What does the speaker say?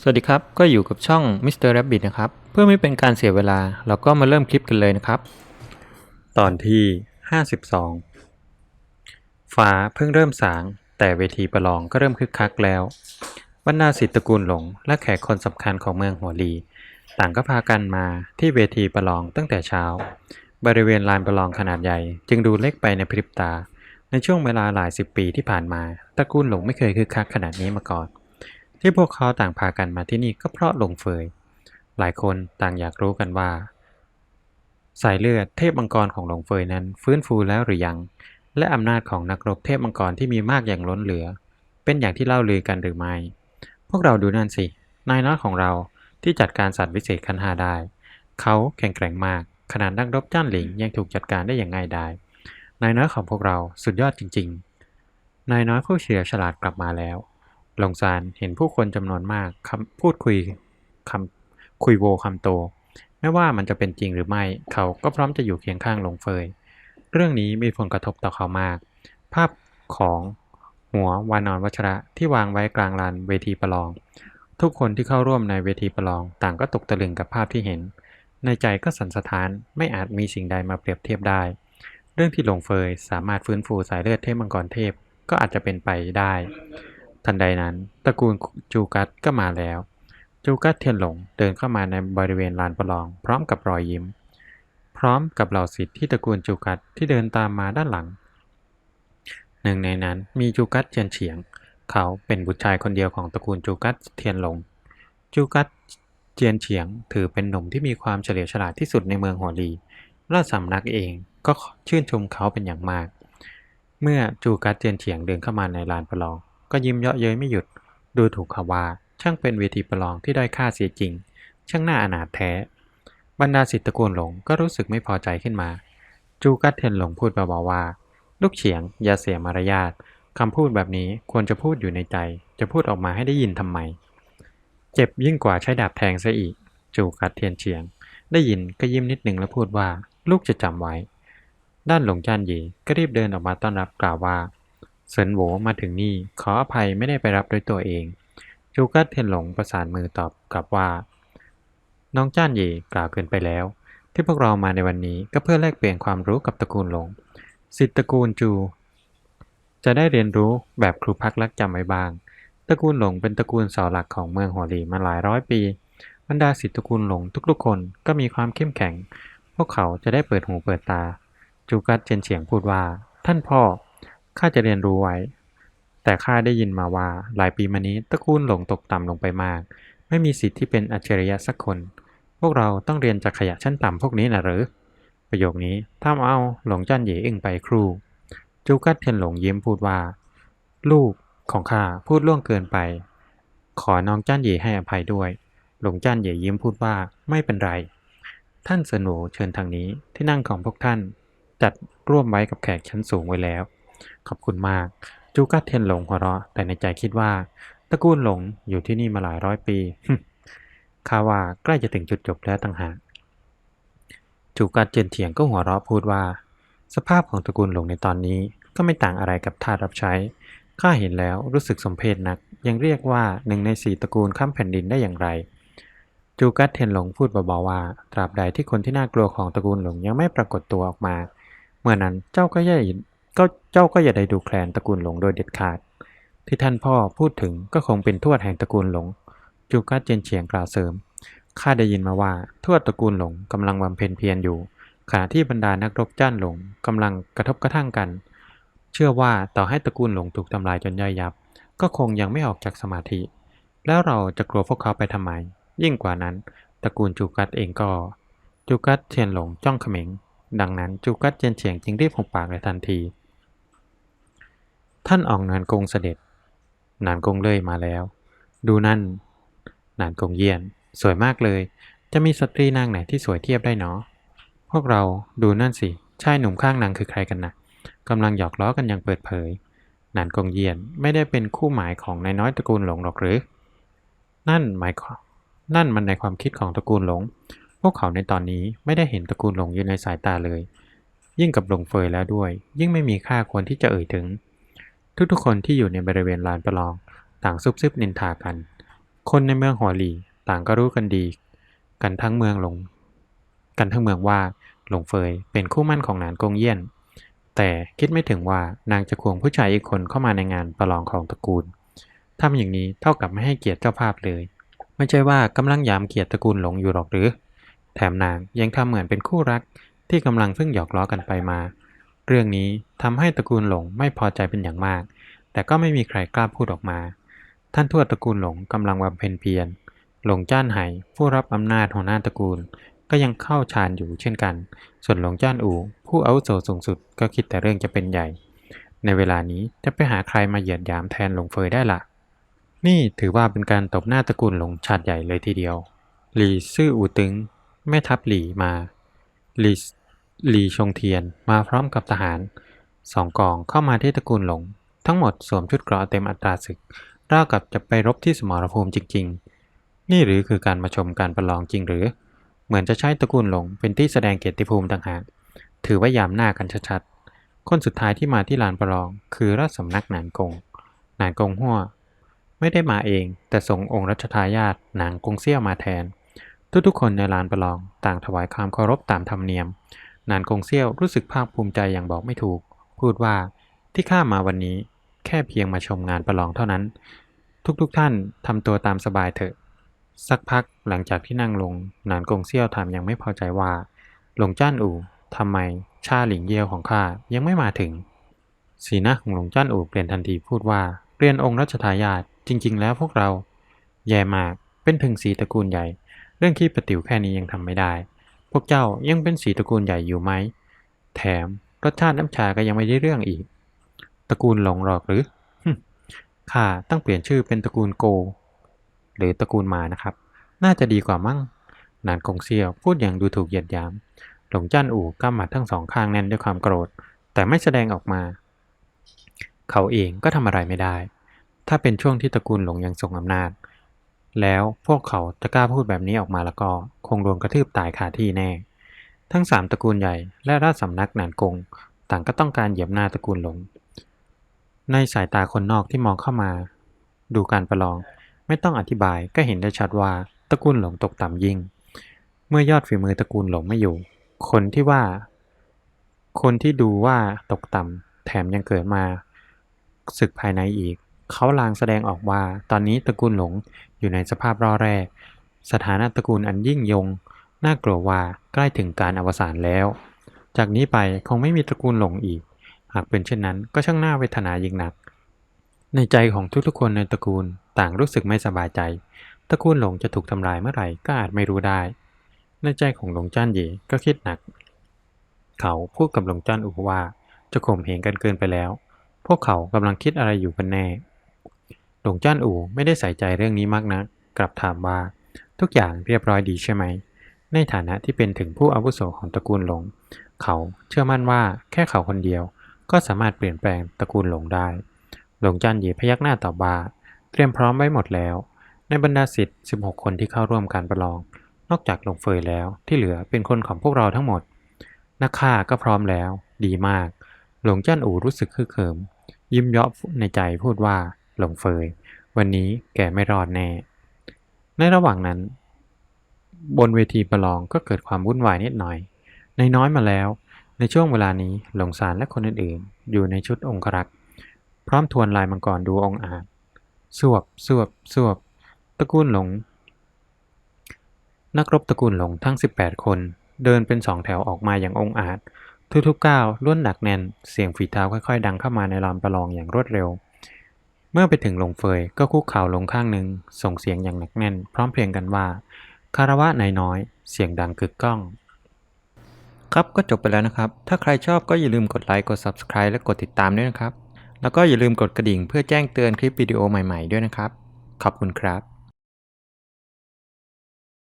สวัสดีครับ ก็อยู่กับช่อง Mr. Rabbit นะครับ เพื่อไม่เป็นการเสียเวลา เราก็มาเริ่มคลิปกันเลยนะครับ ตอนที่ 52 ฟ้าเพิ่งเริ่มสาง แต่เวทีประลองก็เริ่มคึกคักแล้วบรรดาศิษย์ตระกูลหลง และแขกคนสำคัญของเมืองหัวลี ต่างก็พากันมาที่เวทีประลองตั้งแต่เช้า บริเวณลานประลองขนาดใหญ่ จึงดูเล็กไปในพริบตา ในช่วงเวลาหลายสิบปีที่ผ่านมาตระกูลหลงไม่เคยคึกคักขนาดนี้มาก่อน ที่พวกเขาต่างพากันมาที่นี่ก็เพราะหลงเฟย หลายคนต่างอยากรู้กันว่า สายเลือดเทพมังกรของหลงเฟยนั้น ฟื้นฟูแล้วหรือยัง และอำนาจของนักรบเทพมังกรที่มีมากอย่างล้นเหลือ เป็นอย่างที่เล่าลือกันหรือไม่ พวกเราดูนั่นสิ นายน้อยของเราที่จัดการสัตว์วิเศษคันหาได้ เขาแข็งแกร่งมาก ขนาดนักรบจ้านหลิงยังถูกจัดการได้อย่างง่ายดาย นายน้อยของพวกเราสุดยอดจริง ๆ นายน้อยผู้เฉลียวฉลาดกลับมาแล้ว ลงซานเห็นผู้คนจำนวนมากพูดคุยคำคุยโวคำโต ไม่ว่ามันจะเป็นจริงหรือไม่ เขาก็พร้อมจะอยู่เคียงข้างหลงเฟย เรื่องนี้มีผลกระทบต่อเขามาก ภาพของหัววานอนวัชระที่วางไว้กลางลานเวทีประลอง ทุกคนที่เข้าร่วมในเวทีประลอง ต่างก็ตกตะลึงกับภาพที่เห็น ในใจก็สันสะท้านไม่อาจมีสิ่งใดมาเปรียบเทียบได้ เรื่องที่หลงเฟยสามารถฟื้นฟูสายเลือดเทพมังกรเทพก็อาจจะเป็นไปได้ ทันใดนั้น ตระกูลจูกัตก็มาแล้ว จูกัตเทียนหลงเดินเข้ามาในบริเวณลานประลอง พร้อมกับรอยยิ้ม พร้อมกับเหล่าศิษย์ที่ตระกูลจูกัตที่เดินตามมาด้านหลัง หนึ่งในนั้นมีจูกัตเทียนเฉียง เขาเป็นบุตรชายคนเดียวของตระกูลจูกัตเทียนหลง จูกัตเจียนเฉียงถือเป็นหนุ่มที่มีความเฉลียวฉลาดที่สุดในเมืองหัวลีราชสำนักเองก็ชื่นชมเขาเป็นอย่างมาก เมื่อจูกัตเจียนเฉียงเดินเข้ามาในลานประลอง ก็ยิ้มเยาะเย้ยไม่หยุด ดูถูกเขาว่าช่างเป็นเวทีประลองที่ได้อยค่าเสียจริง ช่างหน่าอนาถแท้ บรรดาศิษย์ตระกูลหลงก็รู้สึกไม่พอใจขึ้นมา จูกัตเทียนหลงพูดเบาๆว่า ลูกเฉียง อย่าเสียมารยาทคำพูดแบบนี้ควรจะพูดอยู่ในใจ จะพูดออกมาให้ได้ยินทำไม เจ็บยิ่งกว่าใช้ดาบแทงซะอีก จูกัตเทียนเฉียง ได้ยินก็ยิ้มนิดหนึ่งแล้วพูดว่า ลูกจะจำไว้ ด้านหลงจานหยีก็รีบเดินออกมาต้อนรับกล่าวว่า เซินโหวมาถึงนี่ขออภัยไม่ได้ไปรับด้วยตัวเอง จูกัตเทียนหลงประสานมือตอบกลับว่า น้องจ้านหยีกล่าวเกินไปแล้ว ที่พวกเรามาในวันนี้ก็เพื่อแลกเปลี่ยนความรู้กับตระกูลหลง สิทธิตระกูลจู จะได้เรียนรู้แบบครูพักรักจำไว้บ้าง ตระกูลหลงเป็นตระกูลเสาหลักของเมืองหัวหลีมาหลายร้อยปีบรรดาสิทธิตระกูลหลงทุกๆคนก็มีความเข้มแข็ง พวกเขาจะได้เปิดหูเปิดตา จูกัตเจนเฉียงพูดว่า ท่านพ่อ ข้าจะเรียนรู้ไว้ แต่ข้าได้ยินมาว่าหลายปีมานี้ตระกูลหลงตกต่ำลงไปมาก ไม่มีสิทธิ์ที่เป็นอัจฉริยะสักคน พวกเราต้องเรียนจากขยะชั้นต่ำพวกนี้นะหรือ ประโยคนี้ทำเอาหลงจันเย่อึ้งไปครู จูกัตเทียนหลงยิ้มพูดว่า ลูกของข้าพูดล่วงเกินไป ขอน้องจ้านเย่ให้อภัยด้วย หลงจ้านเย่ยิ้มพูดว่าไม่เป็นไร ท่านเสนอเชิญทางนี้ที่นั่งของพวกท่านจัดร่วมไว้กับแขกชั้นสูงไว้แล้ว ขอบคุณมาก จูกัตเทียนหลงหัวเราะ แต่ในใจคิดว่า ตระกูลหลงอยู่ที่นี่มาหลายร้อยปีข้าว่าใกล้จะถึงจุดจบแล้วต่างหาก จูกัตเจียนเถียงก็หัวเราะพูดว่า สภาพของตระกูลหลงในตอนนี้ก็ไม่ต่างอะไรกับทาสรับใช้ ข้าเห็นแล้วรู้สึกสมเพชนัก ยังเรียกว่าหนึ่งในสี่ตระกูลข้ามแผ่นดินได้อย่างไร จูกัตเทียนหลงพูดเบาๆว่า ตราบใดที่คนที่น่ากลัวของตระกูลหลงยังไม่ปรากฏตัวออกมา เมื่อนั้นเจ้าก็ย่า ก็เจ้าก็อย่าได้ดูแคลนตระกูลหลงโดยเด็ดขาด ที่ท่านพ่อพูดถึงก็คงเป็นทวดแห่งตระกูลหลง จูกัตเจนเฉียงกล่าวเสริม ข้าได้ยินมาว่าทวดตระกูลหลงกำลังบำเพ็ญเพียรอยู่ ขณะที่บรรดานักรบจ้านหลงกำลังกระทบกระทั่งกัน เชื่อว่าต่อให้ตระกูลหลงถูกทำลายจนย่อยยับ ก็คงยังไม่ออกจากสมาธิ แล้วเราจะกลัวพวกเขาไปทำไม ยิ่งกว่านั้น ตระกูลจูกัตเองก็จูกัตเทียนหลงจ้องเขม็งดังนั้นจูกัตเจียนเฉียงจึงรีบหุบปากในทันที ท่านอองนานกงเสด็จ นานกงเลยมาแล้ว ดูนั่น นานกงเยียน สวยมากเลย จะมีสตรีนางไหนที่สวยเทียบได้เนาะพวกเราดูนั่นสิชายหนุ่มข้างนางคือใครกันนะกำลังหยอกล้อกันอย่างเปิดเผย นานกงเยียนไม่ได้เป็นคู่หมายของนายน้อยตระกูลหลงหรอกหรือ นั่นหมายความนั่นมันในความคิดของตระกูลหลง พวกเขาในตอนนี้ไม่ได้เห็นตระกูลหลงอยู่ในสายตาเลย ยิ่งกับหลงเฟยแล้วด้วย ยิ่งไม่มีค่าควรที่จะเอ่ยถึง ทุกๆ คนที่อยู่ในบริเวณลานประลอง ต่างซุบซิบนินทากัน คนในเมืองหัวหลีต่างก็รู้กันดี กันทั้งเมืองหลง กันทั้งเมืองว่าหลงเฟยเป็นคู่มั่นของนานกงเยี่ยน แต่คิดไม่ถึงว่านางจะควงผู้ชายอีกคนเข้ามาในงานประลองของตระกูลทำอย่างนี้เท่ากับไม่ให้เกียรติเจ้าภาพเลย ไม่ใช่ว่ากำลังยามเกียรติตระกูลหลงอยู่หรอกหรือ แถมนางยังทำเหมือนเป็นคู่รักที่กำลังเพิ่งหยอกล้อกันไปมา เรื่องนี้ทำให้ตระกูลหลงไม่พอใจเป็นอย่างมาก แต่ก็ไม่มีใครกล้าพูดออกมา ท่านทวดตระกูลหลงกำลังบำเพ็ญเพียร หลงจ้านไหผู้รับอำนาจหัวหน้าตระกูล ก็ยังเข้าฌานอยู่เช่นกัน ส่วนหลงจ้านอู่ผู้อาวุโสสูงสุดก็คิดแต่เรื่องจะเป็นใหญ่ ในเวลานี้จะไปหาใครมาเหยียดหยามแทนหลงเฟยได้ล่ะ นี่ถือว่าเป็นการตบหน้าตระกูลหลงชาติใหญ่เลยทีเดียว หลีซื่ออู่ตึงแม่ทัพหลีมาหลี หลีชงเทียนมาพร้อมกับทหารสองกองเข้ามาที่ตระกูลหลง ทั้งหมดสวมชุดเกราะเต็มอัตราศึกราวกับจะไปรบที่สมรภูมิจริง ๆ นี่หรือคือการมาชมการประลองจริงหรือ เหมือนจะใช้ตระกูลหลงเป็นที่แสดงเกียรติภูมิต่างหากถือว่ายามหน้ากันชัดๆ คนสุดท้ายที่มาที่ลานประลอง คือราชสำนักหนานกง หนานกงหัวไม่ได้มาเองแต่ส่งองค์รัชทายาทหนางกงเซี่ยวมาแทน ทุกๆคนในลานประลองต่างถวายความเคารพตามธรรมเนียม นานกงเซี่ยวรู้สึกภาคภูมิใจอย่างบอกไม่ถูก พูดว่าที่ข้ามาวันนี้แค่เพียงมาชมงานประลองเท่านั้น ทุกๆทท่านทำตัวตามสบายเถอะ สักพักหลังจากที่นั่งลง นานกงเซี่ยวถามยังไม่พอใจว่า หลงจ้านอู่ทำไมชาหลิงเย่ยวของข้ายังไม่มาถึง สีหน้าของหลงจ้านอู่เปลี่ยนทันทีพูดว่าเรียนองค์รัชทายาทจริง ๆ แล้วพวกเรา แย่มากเป็นถึงสีตระกูลใหญ่ เรื่องขี้ประติ๋วแค่นี้ยังทำไม่ได้ วกเจ้ายังเป็นสีตระกูลใหญ่อยู่ไหม แถมรสชาติน้ำชาก็ยังไม่ได้เรื่องอีก ตระกูลหลงหรอกหรือข้าต้องเปลี่ยนชื่อเป็นตระกูลโก หรือตระกูลมานะครับ น่าจะดีกว่ามั้งนานกงเซียวพูดอย่างดูถูกเหยียดหยาม หลงจ้านอู่กำหมัดทั้งสองข้างแน่นด้วยความโกรธ แต่ไม่แสดงออกมา เขาเองก็ทำอะไรไม่ได้ ถ้าเป็นช่วงที่ตระกูลหลงยังทรงอำนาจ แล้วพวกเขาจะกล้าพูดแบบนี้ออกมาแล้วก็ คงโดนกระทืบตายคาที่แน่ ทั้งสามตระกูลใหญ่และราชสำนักหนานกง ต่างก็ต้องการเหยียบหน้าตระกูลหลง ในสายตาคนนอกที่มองเข้ามา ดูการประลองไม่ต้องอธิบายก็เห็นได้ชัดว่าตระกูลหลงตกต่ำยิ่ง เมื่อยอดฝีมือตระกูลหลงไม่อยู่ คนที่ว่า คนที่ดูว่าตกต่ำแถมยังเกิดมา ศึกภายในอีก เขาลางแสดงออกว่า ตอนนี้ตระกูลหลงอยู่ในสภาพร่อแร่ สถานะตระกูลอันยิ่งยง น่ากลัวว่าใกล้ถึงการอวสานแล้ว จากนี้ไปคงไม่มีตระกูลหลงอีก หากเป็นเช่นนั้นก็ช่างน่าเวทนายิ่งหนัก ในใจของทุกๆคนในตระกูลต่างรู้สึกไม่สบายใจ ตระกูลหลงจะถูกทำลายเมื่อไหร่ก็อาจไม่รู้ได้ ในใจของหลงจ้านเย่ก็คิดหนัก เขาพูดกับหลงจ้านอูว่าจะข่มเหงกันเกินไปแล้ว พวกเขากำลังคิดอะไรอยู่กันแน่ หลงจ้านอูไม่ได้ใส่ใจเรื่องนี้มากนะัก กลับถามว่า ทุกอย่างเรียบร้อยดีใช่ไหม ในฐานะที่เป็นถึงผู้อาวุโสของตระกูลหลง เขาเชื่อมั่นว่าแค่เขาคนเดียว ก็สามารถเปลี่ยนแปลงตระกูลหลงได้ หลงจ้านหย่พยักหน้าตอบว่าเตรียมพร้อมไว้หมดแล้ว ในบรรดาสิทธิ์16 คนที่เข้าร่วมการประลอง นอกจากหลงเฟยแล้วที่เหลือเป็นคนของพวกเราทั้งหมด นักฆ่าก็พร้อมแล้ว ดีมาก หลงจ้านอูรู้สึกคึกเขิม ยิ้มเยาะในใจพูดว่าหลงเฟย วันนี้แกไม่รอดแน่ ในระหว่างนั้น บนเวทีประลองก็เกิดความวุ่นวายนิดหน่อย ในน้อยมาแล้ว ในช่วงเวลานี้หลงสารและคนอื่นๆ อยู่ในชุดองครักษ์พร้อมทวนลายมังกรดูองอาจสวบสวบสวบ ตระกูลหลง นักรบตระกูลหลงทั้ง 18 คน เดินเป็นสองแถวออกมาอย่างองอาจ ทุกๆก้าวล้วนหนักแน่น เสียงฝีเท้าค่อยๆ ดังเข้ามาในลานประลองอย่างรวดเร็ว เมื่อไปถึงหลงเฟยก็คุกเข่าลงข้างหนึ่งส่งเสียงอย่างหนักแน่น พร้อมเพรียงกันว่าคารวะนายน้อย เสียงดังกึกก้อง ครับก็จบไปแล้วนะครับ ถ้าใครชอบก็อย่าลืมกดไลค์กด Subscribe และกดติดตามด้วยนะครับ แล้วก็อย่าลืมกดกระดิ่งเพื่อแจ้งเตือนคลิปวิดีโอใหม่ๆด้วยนะครับ ขอบคุณครับ